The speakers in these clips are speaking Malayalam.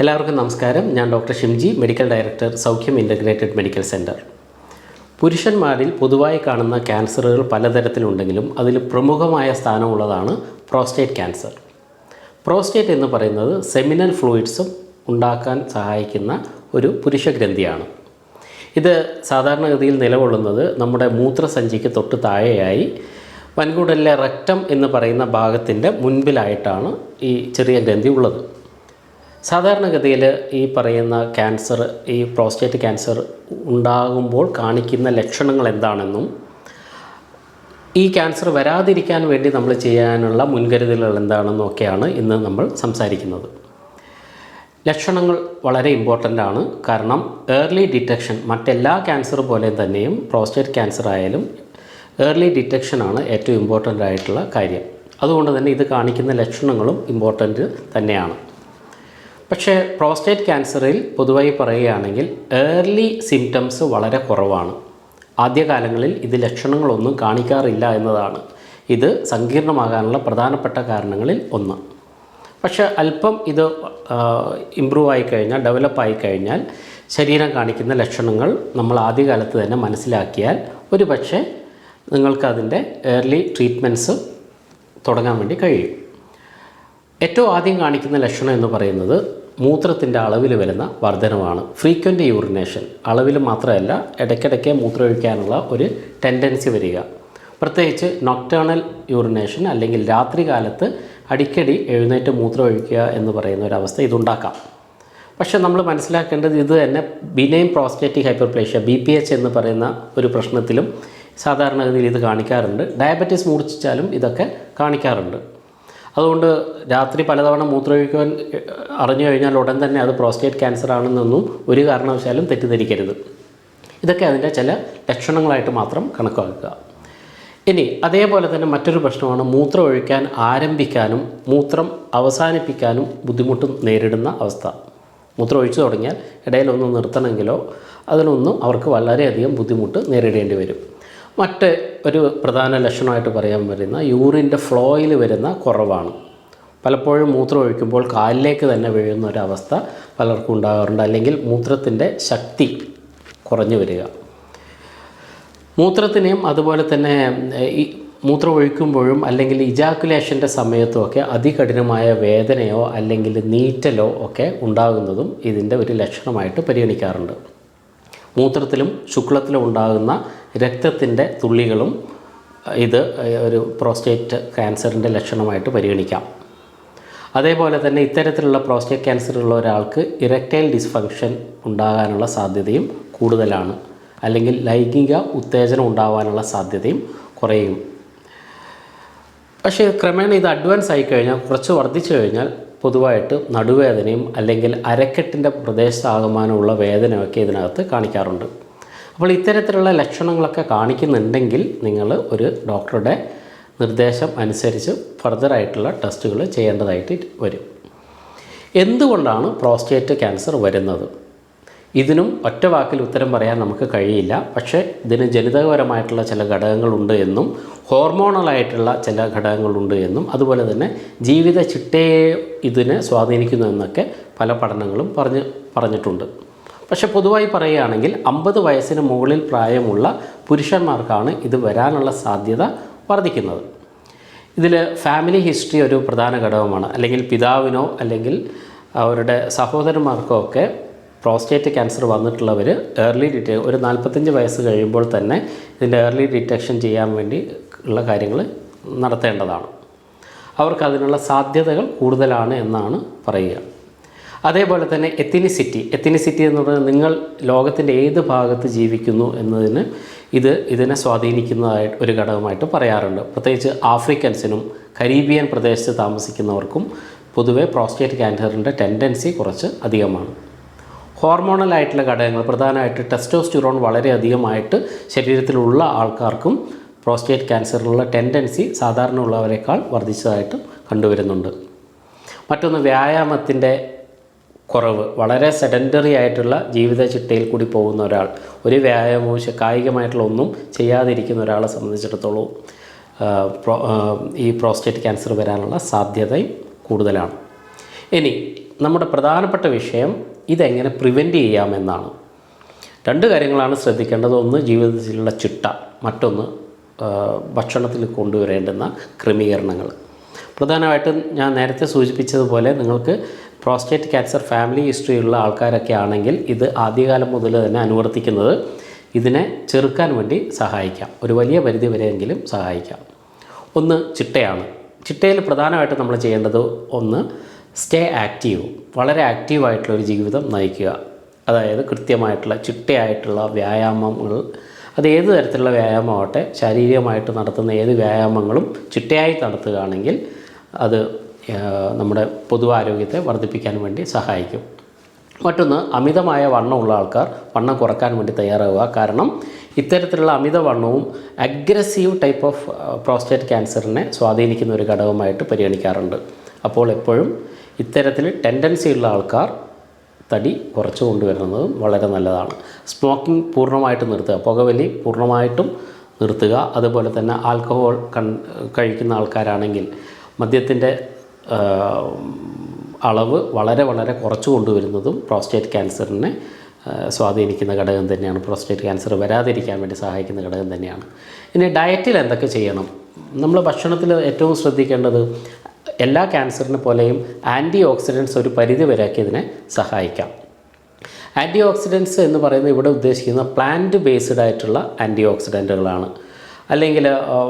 എല്ലാവർക്കും നമസ്കാരം. ഞാൻ doctor Shimji medical director Saukhyam integrated medical centre പുരുഷന്മാരിൽ പൊതുവായി കാണുന്ന ക്യാൻസറുകൾ പലതരത്തിലുണ്ടെങ്കിലും അതിൽ പ്രമുഖമായ സ്ഥാനമുള്ളതാണ് പ്രോസ്റ്റേറ്റ് ക്യാൻസർ. പ്രോസ്റ്റേറ്റ് എന്ന് പറയുന്നത് സെമിനൽ ഫ്ലൂയിഡ്സും ഉണ്ടാക്കാൻ സഹായിക്കുന്ന ഒരു പുരുഷഗ്രന്ഥിയാണ്. ഇത് സാധാരണഗതിയിൽ നിലകൊള്ളുന്നത് നമ്മുടെ മൂത്രസഞ്ചിക്ക് തൊട്ട് താഴെയായി വൻകുടലിലെ റക്റ്റം എന്ന് പറയുന്ന ഭാഗത്തിന്റെ മുൻപിലായിട്ടാണ് ഈ ചെറിയ ഗ്രന്ഥി ഉള്ളത്. സാധാരണഗതിയിൽ ഈ പറയുന്ന ക്യാൻസർ ഈ പ്രോസ്റ്റേറ്റ് ക്യാൻസർ ഉണ്ടാകുമ്പോൾ കാണിക്കുന്ന ലക്ഷണങ്ങൾ എന്താണെന്നും ഈ ക്യാൻസർ വരാതിരിക്കാൻ വേണ്ടി നമ്മൾ ചെയ്യാനുള്ള മുൻകരുതലുകൾ എന്താണെന്നും ഒക്കെയാണ് ഇന്ന് നമ്മൾ സംസാരിക്കുന്നത്. ലക്ഷണങ്ങൾ വളരെ ഇമ്പോർട്ടന്റ് ആണ്. കാരണം ഏർലി ഡിറ്റക്ഷൻ മറ്റെല്ലാ ക്യാൻസർ പോലെ തന്നെയും പ്രോസ്റ്റേറ്റ് ക്യാൻസർ ആയാലും ഏർലി ഡിറ്റക്ഷനാണ് ഏറ്റവും ഇമ്പോർട്ടന്റ് ആയിട്ടുള്ള കാര്യം. അതുകൊണ്ട് തന്നെ ഇത് കാണിക്കുന്ന ലക്ഷണങ്ങളും ഇമ്പോർട്ടന്റ് തന്നെയാണ്. പക്ഷേ പ്രോസ്റ്റേറ്റ് ക്യാൻസറിൽ പൊതുവായി പറയുകയാണെങ്കിൽ ഏർലി സിംറ്റംസ് വളരെ കുറവാണ്. ആദ്യകാലങ്ങളിൽ ഇത് ലക്ഷണങ്ങളൊന്നും കാണിക്കാറില്ല എന്നതാണ്. ഇത് സങ്കീർണമാകാനുള്ള പ്രധാനപ്പെട്ട കാരണങ്ങളിൽ ഒന്ന്. പക്ഷേ അല്പം ഇത് ഇമ്പ്രൂവ് ആയി കഴിഞ്ഞാൽ ഡെവലപ്പ് ആയി കഴിഞ്ഞാൽ ശരീരം കാണിക്കുന്ന ലക്ഷണങ്ങൾ നമ്മൾ ആദ്യകാലത്ത് തന്നെ മനസ്സിലാക്കിയാൽ ഒരു പക്ഷേ നിങ്ങൾക്കതിന്റെ ഏർലി ട്രീറ്റ്മെന്റ്സ് തുടങ്ങാൻ വേണ്ടി കഴിയും. ഏറ്റവും ആദ്യം കാണിക്കുന്ന ലക്ഷണം എന്ന് പറയുന്നത് മൂത്രത്തിന്റെ അളവിൽ വരുന്ന വർധനമാണ് ഫ്രീക്വന്റ് യൂറിനേഷൻ അളവിൽ മാത്രമല്ല ഇടയ്ക്കിടയ്ക്ക് മൂത്രമൊഴിക്കാനുള്ള ഒരു ടെൻഡൻസി വരിക. പ്രത്യേകിച്ച് നൊക്ടേണൽ യൂറിനേഷൻ അല്ലെങ്കിൽ രാത്രി കാലത്ത് അടിക്കടി എഴുന്നേറ്റ് മൂത്രമൊഴിക്കുക എന്ന് പറയുന്ന ഒരു അവസ്ഥ ഇതുണ്ടാക്കാം. പക്ഷെ നമ്മൾ മനസ്സിലാക്കേണ്ടത് ഇത് തന്നെ benign prostatic hyperplasia B P H എന്ന് പറയുന്ന ഒരു പ്രശ്നത്തിലും സാധാരണഗതിയിൽ ഇത് കാണിക്കാറുണ്ട്. ഡയബറ്റീസ് മൂർച്ഛിച്ചാലും ഇതൊക്കെ കാണിക്കാറുണ്ട്. അതുകൊണ്ട് രാത്രി പലതവണ മൂത്രമൊഴിക്കുവാൻ അറിഞ്ഞു കഴിഞ്ഞാൽ ഉടൻ തന്നെ അത് പ്രോസ്റ്റേറ്റ് ക്യാൻസർ ആണെന്നൊന്നും ഒരു കാരണവശാലും തെറ്റിദ്ധരിക്കരുത്. ഇതൊക്കെ അതിന്റെ ചില ലക്ഷണങ്ങളായിട്ട് മാത്രം കണക്കാക്കുക. ഇനി അതേപോലെ തന്നെ മറ്റൊരു പ്രശ്നമാണ് മൂത്രം ഒഴിക്കാൻ ആരംഭിക്കാനും മൂത്രം അവസാനിപ്പിക്കാനും ബുദ്ധിമുട്ട് നേരിടുന്ന അവസ്ഥ. മൂത്രം ഒഴിച്ചു തുടങ്ങിയാൽ ഇടയിലൊന്ന് നിർത്തണമെങ്കിലോ അതിനൊന്നും അവർക്ക് വളരെയധികം ബുദ്ധിമുട്ട് നേരിടേണ്ടി വരും. മറ്റ് ഒരു പ്രധാന ലക്ഷണമായിട്ട് പറയാൻ വരുന്ന യൂറിന്റെ ഫ്ലോയിൽ വരുന്ന കുറവാണ്. പലപ്പോഴും മൂത്രം ഒഴിക്കുമ്പോൾ കാലിലേക്ക് തന്നെ വീഴുന്ന ഒരവസ്ഥ പലർക്കും ഉണ്ടാകാറുണ്ട്. അല്ലെങ്കിൽ മൂത്രത്തിന്റെ ശക്തി കുറഞ്ഞു വരിക. മൂത്രത്തിനെയും അതുപോലെ തന്നെ ഈ മൂത്രം ഒഴിക്കുമ്പോഴും അല്ലെങ്കിൽ ഇജാക്കുലേഷന്റെ സമയത്തുമൊക്കെ അതികഠിനമായ വേദനയോ അല്ലെങ്കിൽ നീറ്റലോ ഒക്കെ ഉണ്ടാകുന്നതും ഇതിന്റെ ഒരു ലക്ഷണമായിട്ട് പരിഗണിക്കാറുണ്ട്. മൂത്രത്തിലും ശുക്ലത്തിലും ഉണ്ടാകുന്ന രക്തത്തിന്റെ തുള്ളികളും ഇത് ഒരു പ്രോസ്റ്റേറ്റ് ക്യാൻസറിന്റെ ലക്ഷണമായിട്ട് പരിഗണിക്കാം. അതേപോലെ തന്നെ ഇത്തരത്തിലുള്ള പ്രോസ്റ്റേറ്റ് ക്യാൻസർ ഉള്ള ഒരാൾക്ക് ഇറക്റ്റൈൽ ഡിസ്ഫങ്ഷൻ ഉണ്ടാകാനുള്ള സാധ്യതയും കൂടുതലാണ്. അല്ലെങ്കിൽ ലൈംഗിക ഉത്തേജനം ഉണ്ടാകാനുള്ള സാധ്യതയും കുറയും. പക്ഷേ ക്രമേണ ഇത് അഡ്വാൻസ് ആയി കഴിഞ്ഞാൽ കുറച്ച് വർദ്ധിച്ചു കഴിഞ്ഞാൽ പൊതുവായിട്ട് നടുവേദനയും അല്ലെങ്കിൽ അരക്കെട്ടിന്റെ പ്രദേശത്താകമാനമുള്ള വേദനയൊക്കെ ഇതിനകത്ത് കാണിക്കാറുണ്ട്. അപ്പോൾ ഇത്തരത്തിലുള്ള ലക്ഷണങ്ങളൊക്കെ കാണിക്കുന്നുണ്ടെങ്കിൽ നിങ്ങൾ ഒരു ഡോക്ടറുടെ നിർദ്ദേശം അനുസരിച്ച് ഫർദറായിട്ടുള്ള ടെസ്റ്റുകൾ ചെയ്യേണ്ടതായിട്ട് വരും. എന്തുകൊണ്ടാണ് പ്രോസ്റ്റേറ്റ് ക്യാൻസർ വരുന്നത്? ഇതിനും ഒറ്റ വാക്കിൽ ഉത്തരം പറയാൻ നമുക്ക് കഴിയില്ല. പക്ഷേ ഇതിന് ജനിതകപരമായിട്ടുള്ള ചില ഘടകങ്ങളുണ്ട് എന്നും ഹോർമോണലായിട്ടുള്ള ചില ഘടകങ്ങളുണ്ട് എന്നും അതുപോലെ തന്നെ ജീവിത ചിട്ടയെ ഇതിനെ സ്വാധീനിക്കുന്നു എന്നൊക്കെ പല പഠനങ്ങളും പറഞ്ഞ് പറഞ്ഞിട്ടുണ്ട്. പക്ഷെ പൊതുവായി പറയുകയാണെങ്കിൽ അമ്പത് വയസ്സിന് മുകളിൽ പ്രായമുള്ള പുരുഷന്മാർക്കാണ് ഇത് വരാനുള്ള സാധ്യത വർദ്ധിക്കുന്നത്. ഇതിൽ ഫാമിലി ഹിസ്റ്ററി ഒരു പ്രധാന ഘടകമാണ്. അല്ലെങ്കിൽ പിതാവിനോ അല്ലെങ്കിൽ അവരുടെ സഹോദരന്മാർക്കോ ഒക്കെ പ്രോസ്റ്റേറ്റ് ക്യാൻസർ വന്നിട്ടുള്ളവർ ഏർലി ഡിറ്റ ഒരു നാൽപ്പത്തഞ്ച് വയസ്സ് കഴിയുമ്പോൾ തന്നെ ഇതിന്റെ ഏർലി ഡിറ്റക്ഷൻ ചെയ്യാൻ വേണ്ടി ഉള്ള കാര്യങ്ങൾ നടത്തേണ്ടതാണ്. അവർക്ക് അതിനുള്ള സാധ്യതകൾ കൂടുതലാണ് എന്നാണ് പറയുക. അതേപോലെ തന്നെ എത്തിനിസിറ്റി എത്തിനിസിറ്റി എന്ന് പറയുന്നത് നിങ്ങൾ ലോകത്തിന്റെ ഏത് ഭാഗത്ത് ജീവിക്കുന്നു എന്നതിന് ഇത് ഇതിനെ സ്വാധീനിക്കുന്നതായിട്ട് ഒരു ഘടകമായിട്ട് പറയാറുണ്ട്. പ്രത്യേകിച്ച് ആഫ്രിക്കൻസിനും കരീബിയൻ പ്രദേശത്ത് താമസിക്കുന്നവർക്കും പൊതുവേ പ്രോസ്റ്റേറ്റ് ക്യാൻസറിന്റെ ടെൻഡൻസി കുറച്ച് അധികമാണ്. ഹോർമോണൽ ആയിട്ടുള്ള ഘടകങ്ങൾ പ്രധാനമായിട്ട് ടെസ്റ്റോസ്റ്റിറോൺ വളരെ അധികമായിട്ട് ശരീരത്തിലുള്ള ആൾക്കാർക്കും പ്രോസ്റ്റേറ്റ് ക്യാൻസറിനുള്ള ടെൻഡൻസി സാധാരണ ഉള്ളവരെക്കാൾ വർദ്ധിച്ചതായിട്ട് കണ്ടുവരുന്നുണ്ട്. മറ്റൊന്ന് വ്യായാമത്തിന്റെ കുറവ്. വളരെ സെഡന്ററി ആയിട്ടുള്ള ജീവിത ചിട്ടയിൽ കൂടി പോകുന്ന ഒരാൾ. ഒരു വ്യായാമവും കായികമായിട്ടുള്ള ഒന്നും ചെയ്യാതിരിക്കുന്ന ഒരാളെ സംബന്ധിച്ചിടത്തോളം ഈ പ്രോസ്റ്റേറ്റ് ക്യാൻസർ വരാനുള്ള സാധ്യതയും കൂടുതലാണ്. ഇനി നമ്മുടെ പ്രധാനപ്പെട്ട വിഷയം ഇതെങ്ങനെ പ്രിവെന്റ് ചെയ്യാമെന്നാണ് രണ്ട് കാര്യങ്ങളാണ് ശ്രദ്ധിക്കേണ്ടത്. ഒന്ന് ജീവിതത്തിലുള്ള ചിട്ട. മറ്റൊന്ന് ഭക്ഷണത്തിൽ കൊണ്ടുവരേണ്ടുന്ന ക്രമീകരണങ്ങൾ. പ്രധാനമായിട്ടും ഞാൻ നേരത്തെ സൂചിപ്പിച്ചതുപോലെ നിങ്ങൾക്ക് പ്രോസ്റ്റേറ്റ് ക്യാൻസർ ഫാമിലി ഹിസ്റ്ററി ഉള്ള ആൾക്കാരൊക്കെ ആണെങ്കിൽ ഇത് ആദ്യകാലം മുതൽ തന്നെ അനുവർത്തിക്കുന്നത് ഇതിനെ ചെറുക്കാൻ വേണ്ടി സഹായിക്കാം. ഒരു വലിയ പരിധി വരെയെങ്കിലും സഹായിക്കാം. ഒന്ന് ചിട്ടയാണ്. ചിട്ടയിൽ പ്രധാനമായിട്ട് നമ്മൾ ചെയ്യേണ്ടത് ഒന്ന് സ്റ്റേ ആക്റ്റീവ് വളരെ ആക്റ്റീവായിട്ടുള്ള ഒരു ജീവിതം നയിക്കുക. അതായത് കൃത്യമായിട്ടുള്ള ചിട്ടയായിട്ടുള്ള വ്യായാമങ്ങൾ. അത് ഏത് തരത്തിലുള്ള വ്യായാമമാവട്ടെ ശാരീരികമായിട്ട് നടത്തുന്ന ഏത് വ്യായാമങ്ങളും ചിട്ടയായി നടത്തുകയാണെങ്കിൽ അത് നമ്മുടെ പൊതുവാരോഗ്യത്തെ വർദ്ധിപ്പിക്കാൻ വേണ്ടി സഹായിക്കും. മറ്റൊന്ന് അമിതമായ വണ്ണമുള്ള ആൾക്കാർ വണ്ണം കുറയ്ക്കാൻ വേണ്ടി തയ്യാറാവുക. കാരണം ഇത്തരത്തിലുള്ള അമിതവണ്ണവും അഗ്രസീവ് ടൈപ്പ് ഓഫ് പ്രോസ്റ്റേറ്റ് ക്യാൻസറിനെ സ്വാധീനിക്കുന്ന ഒരു ഘടകമായിട്ട് പരിഗണിക്കാറുണ്ട്. അപ്പോൾ എപ്പോഴും ഇത്തരത്തിൽ ടെൻഡൻസി ഉള്ള ആൾക്കാർ തടി കുറച്ച് കൊണ്ടുവരുന്നതും വളരെ നല്ലതാണ്. സ്മോക്കിംഗ് പൂർണമായിട്ട് നിർത്തുക പുകവലി പൂർണമായിട്ടും നിർത്തുക. അതുപോലെ തന്നെ ആൽക്കഹോൾ കൺ കഴിക്കുന്ന ആൾക്കാരാണെങ്കിൽ മദ്യത്തിന്റെ അളവ് വളരെ വളരെ കുറച്ച് കൊണ്ടുവരുന്നതും പ്രോസ്റ്റേറ്റ് ക്യാൻസറിനെ സ്വാധീനിക്കുന്ന ഘടകം തന്നെയാണ്. പ്രോസ്റ്റേറ്റ് ക്യാൻസർ വരാതിരിക്കാൻ വേണ്ടി സഹായിക്കുന്ന ഘടകം തന്നെയാണ്. ഇനി ഡയറ്റിൽ എന്തൊക്കെ ചെയ്യണം? നമ്മൾ ഭക്ഷണത്തിൽ ഏറ്റവും ശ്രദ്ധിക്കേണ്ടത് എല്ലാ ക്യാൻസറിനെ പോലെയും ആന്റി ഓക്സിഡൻസ് ഒരു പരിധി വരെയൊക്കെ സഹായിക്കാം. ആന്റി ഓക്സിഡൻസ് എന്ന് പറയുന്നത് ഇവിടെ ഉദ്ദേശിക്കുന്ന പ്ലാന്റ് ബേസ്ഡ് ആയിട്ടുള്ള ആന്റി ഓക്സിഡന്റുകളാണ് അല്ലെങ്കിൽ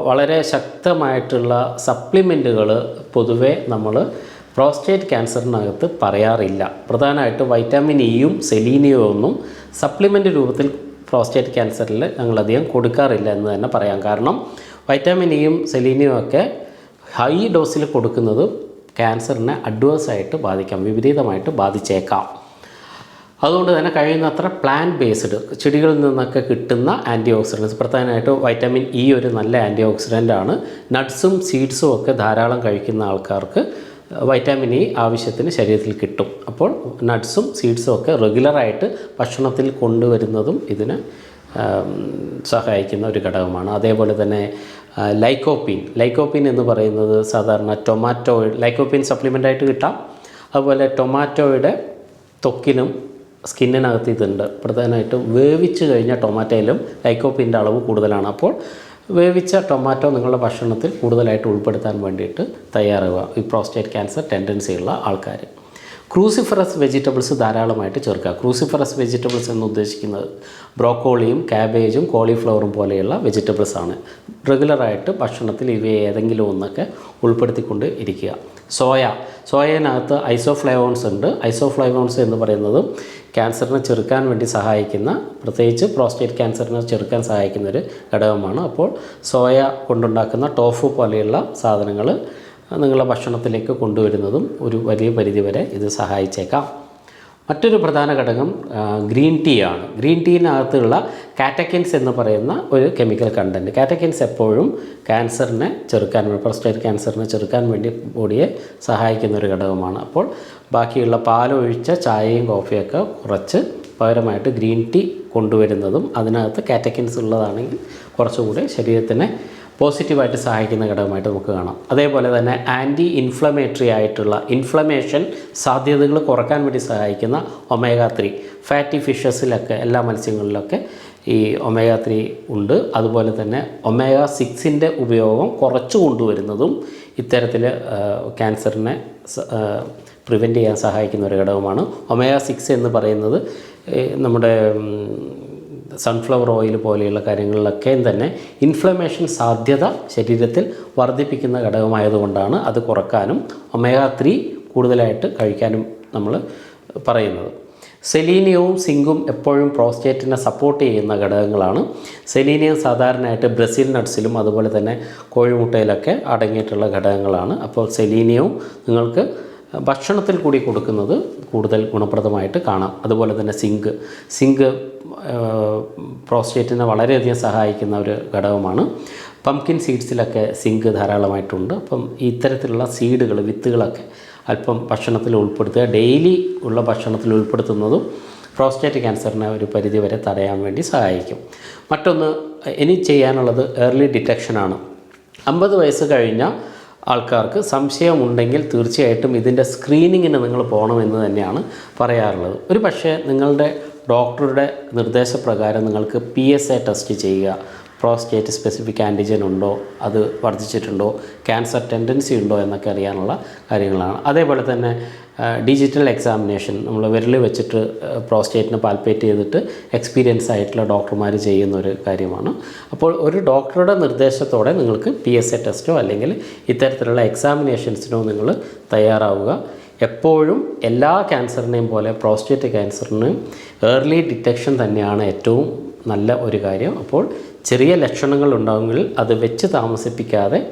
വളരെ ശക്തമായിട്ടുള്ള സപ്ലിമെന്റുകൾ പൊതുവെ നമ്മൾ പ്രോസ്റ്റേറ്റ് ക്യാൻസറിനകത്ത് പറയാറില്ല. പ്രധാനമായിട്ട് വൈറ്റാമിൻ ഇയും സെലീനിയോ ഒന്നും സപ്ലിമെന്റ് രൂപത്തിൽ പ്രോസ്റ്റേറ്റ് ക്യാൻസറിൽ ഞങ്ങളധികം കൊടുക്കാറില്ല എന്ന് തന്നെ പറയാം. കാരണം വൈറ്റാമിൻ ഇയും സെലീനിയോ ഒക്കെ ഹൈ ഡോസിൽ കൊടുക്കുന്നത് ക്യാൻസറിനെ അഡ്വേഴ്സായിട്ട് ബാധിക്കാം വിപരീതമായിട്ട് ബാധിച്ചേക്കാം. അതുകൊണ്ട് തന്നെ കഴിയുന്നത്ര പ്ലാന്റ് ബേസ്ഡ് ചെടികളിൽ നിന്നൊക്കെ കിട്ടുന്ന ആന്റി ഓക്സിഡൻസ് പ്രധാനമായിട്ട് വൈറ്റമിൻ ഇ ഒരു നല്ല ആന്റി ആണ്. നട്ട്സും സീഡ്സും ഒക്കെ ധാരാളം കഴിക്കുന്ന ആൾക്കാർക്ക് വൈറ്റാമിൻ ഇ ആവശ്യത്തിന് ശരീരത്തിൽ കിട്ടും. അപ്പോൾ നട്ട്സും സീഡ്സും ഒക്കെ റെഗുലറായിട്ട് ഭക്ഷണത്തിൽ കൊണ്ടുവരുന്നതും ഇതിന് സഹായിക്കുന്ന ഒരു ഘടകമാണ്. അതേപോലെ തന്നെ ലൈക്കോപ്പീൻ ലൈക്കോപ്പീൻ എന്ന് പറയുന്നത് സാധാരണ ടൊമാറ്റോ ലൈക്കോപ്പീൻ സപ്ലിമെന്റായിട്ട് കിട്ടാം. അതുപോലെ ടൊമാറ്റോയുടെ ത്വക്കിനും സ്കിന്നിനകത്ത് ഇതുണ്ട്. പ്രധാനമായിട്ടും വേവിച്ച് കഴിഞ്ഞ ടൊമാറ്റോയിലും ലൈക്കോപ്പിന്റെ അളവ് കൂടുതലാണ്. അപ്പോൾ വേവിച്ച ടൊമാറ്റോ നിങ്ങളുടെ ഭക്ഷണത്തിൽ കൂടുതലായിട്ട് ഉൾപ്പെടുത്താൻ വേണ്ടിയിട്ട് തയ്യാറാവുക. ഈ പ്രോസ്റ്റേറ്റ് ക്യാൻസർ ടെൻഡൻസി ഉള്ള ആൾക്കാർ ക്രൂസിഫറസ് വെജിറ്റബിൾസ് ധാരാളമായിട്ട് ചേർക്കുക. ക്രൂസിഫറസ് വെജിറ്റബിൾസ് എന്ന് ഉദ്ദേശിക്കുന്നത് ബ്രോക്കോളിയും ക്യാബേജും കോളിഫ്ലവറും പോലെയുള്ള വെജിറ്റബിൾസാണ് റെഗുലറായിട്ട് ഭക്ഷണത്തിൽ ഇവയെ ഏതെങ്കിലും ഒന്നൊക്കെ ഉൾപ്പെടുത്തിക്കൊണ്ട് ഇരിക്കുക. സോയ. സോയനകത്ത് ഐസോഫ്ലൈവോൺസ് ഉണ്ട്. ഐസോഫ്ലൈവോൺസ് എന്ന് പറയുന്നത് ക്യാൻസറിനെ ചെറുക്കാൻ വേണ്ടി സഹായിക്കുന്ന പ്രത്യേകിച്ച് പ്രോസ്റ്റേറ്റ് ക്യാൻസറിനെ ചെറുക്കാൻ സഹായിക്കുന്ന ഒരു ഘടകമാണ്. അപ്പോൾ സോയ കൊണ്ടുണ്ടാക്കുന്ന ടോഫു പോലെയുള്ള സാധനങ്ങൾ നിങ്ങളുടെ ഭക്ഷണത്തിലേക്ക് കൊണ്ടുവരുന്നതും ഒരു വലിയ പരിധിവരെ ഇത് സഹായിച്ചേക്കാം. മറ്റൊരു പ്രധാന ഘടകം ഗ്രീൻ ടീ ആണ്. ഗ്രീൻ ടീനകത്തുള്ള കാറ്റക്കിൻസ് എന്ന് പറയുന്ന ഒരു കെമിക്കൽ കണ്ടന്റ് കാറ്റക്കിൻസ് എപ്പോഴും ക്യാൻസറിനെ ചെറുക്കാൻ വേണ്ടി പ്രോസ്റ്റേറ്റ് ക്യാൻസറിനെ ചെറുക്കാൻ വേണ്ടി ബോഡിയെ സഹായിക്കുന്ന ഒരു ഘടകമാണ്. അപ്പോൾ ബാക്കിയുള്ള പാലൊഴിച്ച ചായയും കോഫിയൊക്കെ കുറച്ച് പകരമായിട്ട് ഗ്രീൻ ടീ കൊണ്ടുവരുന്നതും അതിനകത്ത് കാറ്റക്കിൻസ് ഉള്ളതാണെങ്കിൽ കുറച്ചുകൂടി ശരീരത്തിനെ പോസിറ്റീവായിട്ട് സഹായിക്കുന്ന ഘടകമായിട്ട് നമുക്ക് കാണാം. അതേപോലെ തന്നെ ആന്റി ഇൻഫ്ലമേറ്ററി ആയിട്ടുള്ള ഇൻഫ്ലമേഷൻ സാധ്യതകൾ കുറയ്ക്കാൻ വേണ്ടി സഹായിക്കുന്ന ഒമേഗ ത്രീ ഫാറ്റി ഫിഷസിലൊക്കെ എല്ലാ മത്സ്യങ്ങളിലൊക്കെ ഈ ഒമേഗ ത്രീ ഉണ്ട്. അതുപോലെ തന്നെ ഒമേഗ സിക്സിന്റെ ഉപയോഗം കുറച്ച് കൊണ്ടുവരുന്നതും ഇത്തരത്തിൽ ക്യാൻസറിനെ പ്രിവെന്റ് ചെയ്യാൻ സഹായിക്കുന്ന ഒരു ഘടകമാണ്. ഒമേഗ സിക്സ് എന്ന് പറയുന്നത് നമ്മുടെ സൺഫ്ലവർ ഓയിൽ പോലെയുള്ള കാര്യങ്ങളിലൊക്കെയും തന്നെ ഇൻഫ്ലമേഷൻ സാധ്യത ശരീരത്തിൽ വർദ്ധിപ്പിക്കുന്ന ഘടകമായതുകൊണ്ടാണ് അത് കുറക്കാനും ഒമേഗ ത്രീ കൂടുതലായിട്ട് കഴിക്കാനും നമ്മൾ പറയുന്നത്. സെലീനിയവും സിങ്കും എപ്പോഴും പ്രോസ്റ്റേറ്റിനെ സപ്പോർട്ട് ചെയ്യുന്ന ഘടകങ്ങളാണ്. സെലീനിയം സാധാരണയായിട്ട് ബ്രസീൽ നട്ട്സിലും അതുപോലെ തന്നെ കോഴിമുട്ടയിലൊക്കെ അടങ്ങിയിട്ടുള്ള ഘടകങ്ങളാണ്. അപ്പോൾ സെലീനിയവും നിങ്ങൾക്ക് ഭക്ഷണത്തിൽ കൂടി കൊടുക്കുന്നത് കൂടുതൽ ഗുണപ്രദമായിട്ട് കാണാം. അതുപോലെ തന്നെ സിങ്ക്. സിങ്ക് പ്രോസ്റ്റേറ്റിനെ വളരെയധികം സഹായിക്കുന്ന ഒരു ഘടകമാണ്. പംകിൻ സീഡ്സിലൊക്കെ സിങ്ക് ധാരാളമായിട്ടുണ്ട്. അപ്പം ഇത്തരത്തിലുള്ള സീഡുകൾ വിത്തുകളൊക്കെ അല്പം ഭക്ഷണത്തിൽ ഉൾപ്പെടുത്തുക. ഡെയിലി ഉള്ള ഭക്ഷണത്തിൽ ഉൾപ്പെടുത്തുന്നതും പ്രോസ്റ്റേറ്റ് ക്യാൻസറിനെ ഒരു പരിധി വരെ തടയാൻ വേണ്ടി സഹായിക്കും. മറ്റൊന്ന് ഇനി ചെയ്യാനുള്ളത് ഏർലി ഡിറ്റക്ഷനാണ്. അമ്പത് വയസ്സ് കഴിഞ്ഞ ആൾക്കാർക്ക് സംശയമുണ്ടെങ്കിൽ തീർച്ചയായിട്ടും ഇതിന്റെ സ്ക്രീനിങ്ങിന് നിങ്ങൾ പോകണമെന്ന് തന്നെയാണ് പറയാറുള്ളത്. ഒരു പക്ഷേ നിങ്ങളുടെ ഡോക്ടറുടെ നിർദ്ദേശപ്രകാരം നിങ്ങൾക്ക് പി എസ് എ ടെസ്റ്റ് ചെയ്യുക പ്രോസ്റ്റേറ്റ് സ്പെസിഫിക് ആന്റിജൻ ഉണ്ടോ? അത് വർദ്ധിച്ചിട്ടുണ്ടോ? ക്യാൻസർ ടെൻഡൻസി ഉണ്ടോ എന്നൊക്കെ അറിയാനുള്ള കാര്യങ്ങളാണ്. അതേപോലെ തന്നെ ഡിജിറ്റൽ എക്സാമിനേഷൻ. നമ്മൾ വിരൽ വെച്ചിട്ട് പ്രോസ്റ്റേറ്റിന് പാൽപ്പേറ്റ് ചെയ്തിട്ട് എക്സ്പീരിയൻസ് ആയിട്ടുള്ള ഡോക്ടർമാർ ചെയ്യുന്ന ഒരു കാര്യമാണ്. അപ്പോൾ ഒരു ഡോക്ടറുടെ നിർദ്ദേശത്തോടെ നിങ്ങൾക്ക് പി എസ് എ ടെസ്റ്റോ അല്ലെങ്കിൽ ഇത്തരത്തിലുള്ള എക്സാമിനേഷൻസിനോ നിങ്ങൾ തയ്യാറാവുക. എപ്പോഴും എല്ലാ ക്യാൻസറിനെയും പോലെ പ്രോസ്റ്റേറ്റ് ക്യാൻസറിനും ഏർലി ഡിറ്റക്ഷൻ തന്നെയാണ് ഏറ്റവും നല്ല ഒരു കാര്യം. അപ്പോൾ ചെറിയ ലക്ഷണങ്ങൾ ഉണ്ടാകുമെങ്കിൽ അത് വെച്ച് താമസിപ്പിക്കാതെ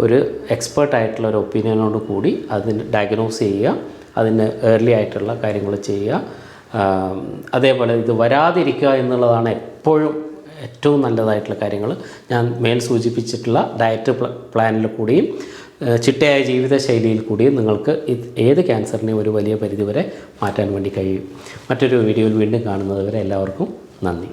ഒരു എക്സ്പേർട്ട് ആയിട്ടുള്ള ഒരു ഒപ്പീനിയനോട് കൂടി അതിന് ഡയഗ്നോസ് ചെയ്യുക അതിന് ഏർലി ആയിട്ടുള്ള കാര്യങ്ങൾ ചെയ്യുക. അതേപോലെ ഇത് വരാതിരിക്കുക എന്നുള്ളതാണ് എപ്പോഴും ഏറ്റവും നല്ലതായിട്ടുള്ള കാര്യങ്ങൾ. ഞാൻ മേൽ സൂചിപ്പിച്ചിട്ടുള്ള ഡയറ്റ് പ്ല- പ്ലാനിൽ കൂടിയും ചിട്ടയായ ജീവിതശൈലിയിൽ കൂടിയും നിങ്ങൾക്ക് ഏത് ക്യാൻസറിനെയും ഒരു വലിയ പരിധിവരെ മാറ്റാൻ വേണ്ടി കഴിയും. മറ്റൊരു വീഡിയോയിൽ വീണ്ടും കാണുന്നത് വരെ എല്ലാവർക്കും നന്ദി.